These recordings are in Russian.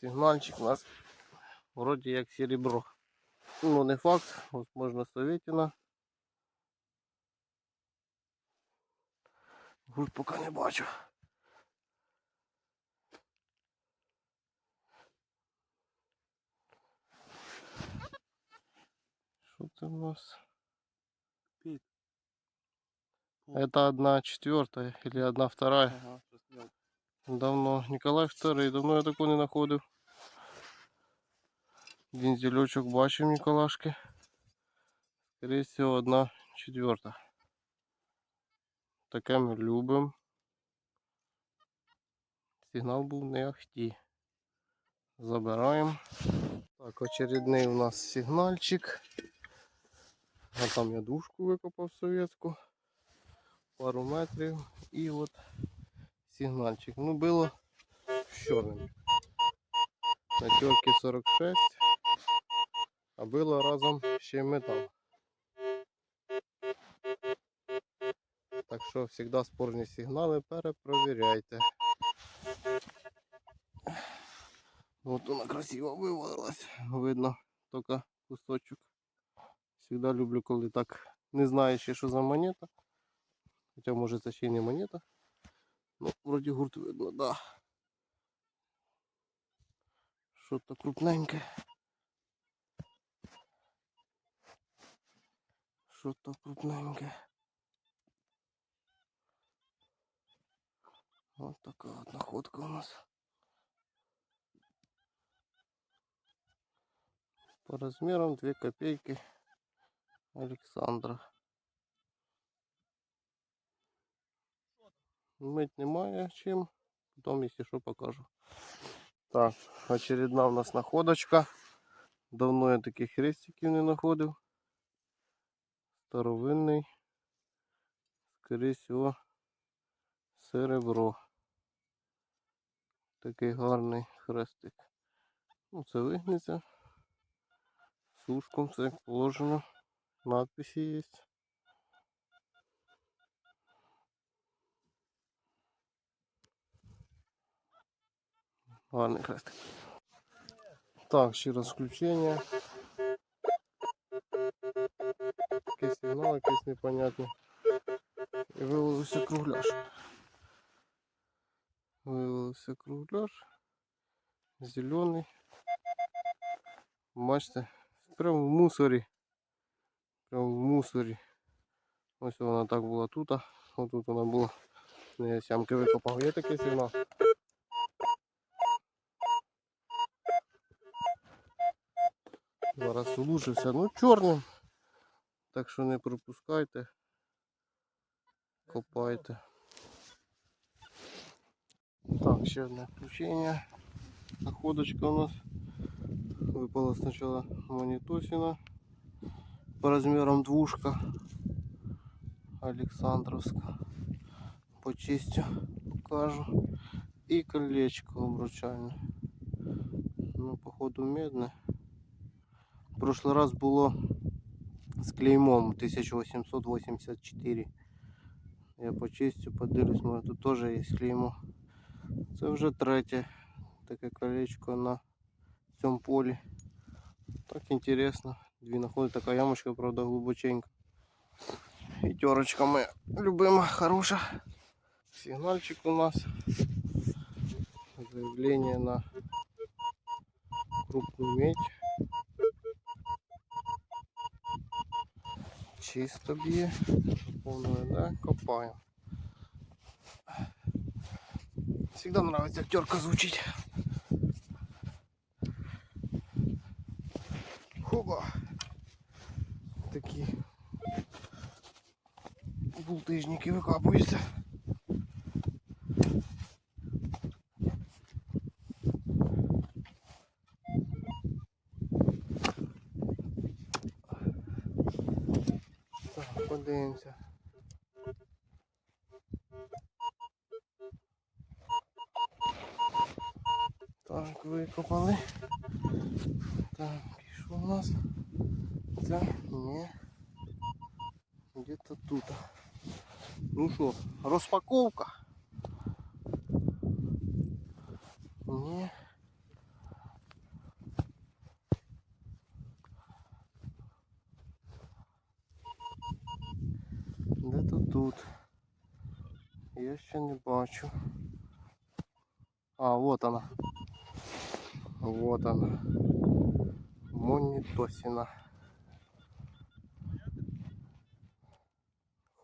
Сигнальчик у нас вроді як серебро. Ну не факт, возможно советина. Гурт поки не бачу. Що це у нас? Пит. Это одна четвертая или одна вторая. Ага, мелко. Давно. Николай II, давно я такого не знаходив. Дінзельочок бачив Ніколашки. Скорее всего, одна четверта. Таке ми любимо. Сигнал був не ахті. Забираємо. Так, очередний у нас сигнальчик. А там я дужку викопав совєтську. Пару метрів. І от сигнальчик. Ну було чорним. На терки 46. А було разом ще й метал. Так що завжди спорні сигнали перепровіряйте. Вот вона красиво вивалилась. Видно тільки кусочок. Всегда люблю, коли так не знаю ще, що за монета. Хоча може це ще й не монета. Ну, вроді гурт видно, да. Що-то крупненьке. Що-то крупненьке. Вот такая вот находка у нас. По размерам 2 копейки Александра. Мыть немає чим. Потом, если что, покажу. Так, очередна у нас находочка. Давно я таких хрестиків не знаходив. Старовинний. Скорее всего, серебро. Такий гарний хрестик. Ну, це вигнеться. Сушком все положено. Надписи є. Гарний хрестик. Так, ще раз включення. Якийсь сигнал, якийсь непонятний. І вивалився кругляш. Вивалився кругляш. Зелений. Бачите, прямо в мусорі. Прямо в мусорі. Ось вона так була тут. а Отут вона була. Ну, Я сямки викопав. Є такий сигнал. Зараз улучшився. Ну чорним. Так що не пропускайте. Копайте. Так, ще одне включення. Находочка у нас. Выпала сначала монетосина по размерам двушка Александровска. Почистю, покажу. И колечко обручальное. Ну, походу медне. В прошлый раз было с клеймом 1884. Я почистю, подивлюсь, може тут теж є клеймо. Це вже третє таке колечко на цьому полі. Так інтересно. Дві находить така ямочка, правда, глибоченька. І терочка моя любима, хороша. Сигнальчик у нас. Заявление на крупную медь. Чисто б'є. Повною, да? Копаем. Всегда нравится терка звучить. Хоба. Такі бултижники викапуються. Так, подивимося. Так, викопали. Так, і у нас? Це ні. Где-то тут. Ну що, розпаковка. Де тут? Я ще не бачу. А, вот она. Вот она. Монітосіна.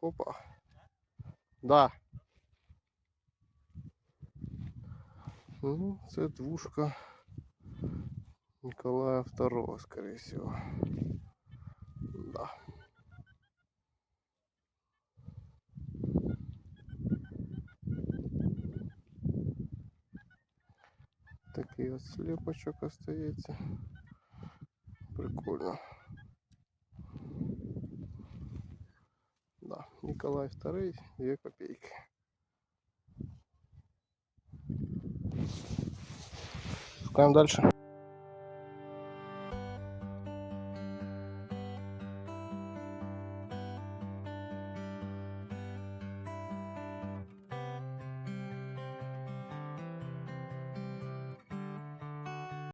Хопа. Да. Ну, це двушка Николая II, скорее всего. Такий от слепочок остається. Прикольно. Да, Николай II, 2 копейки. Шукаем дальше.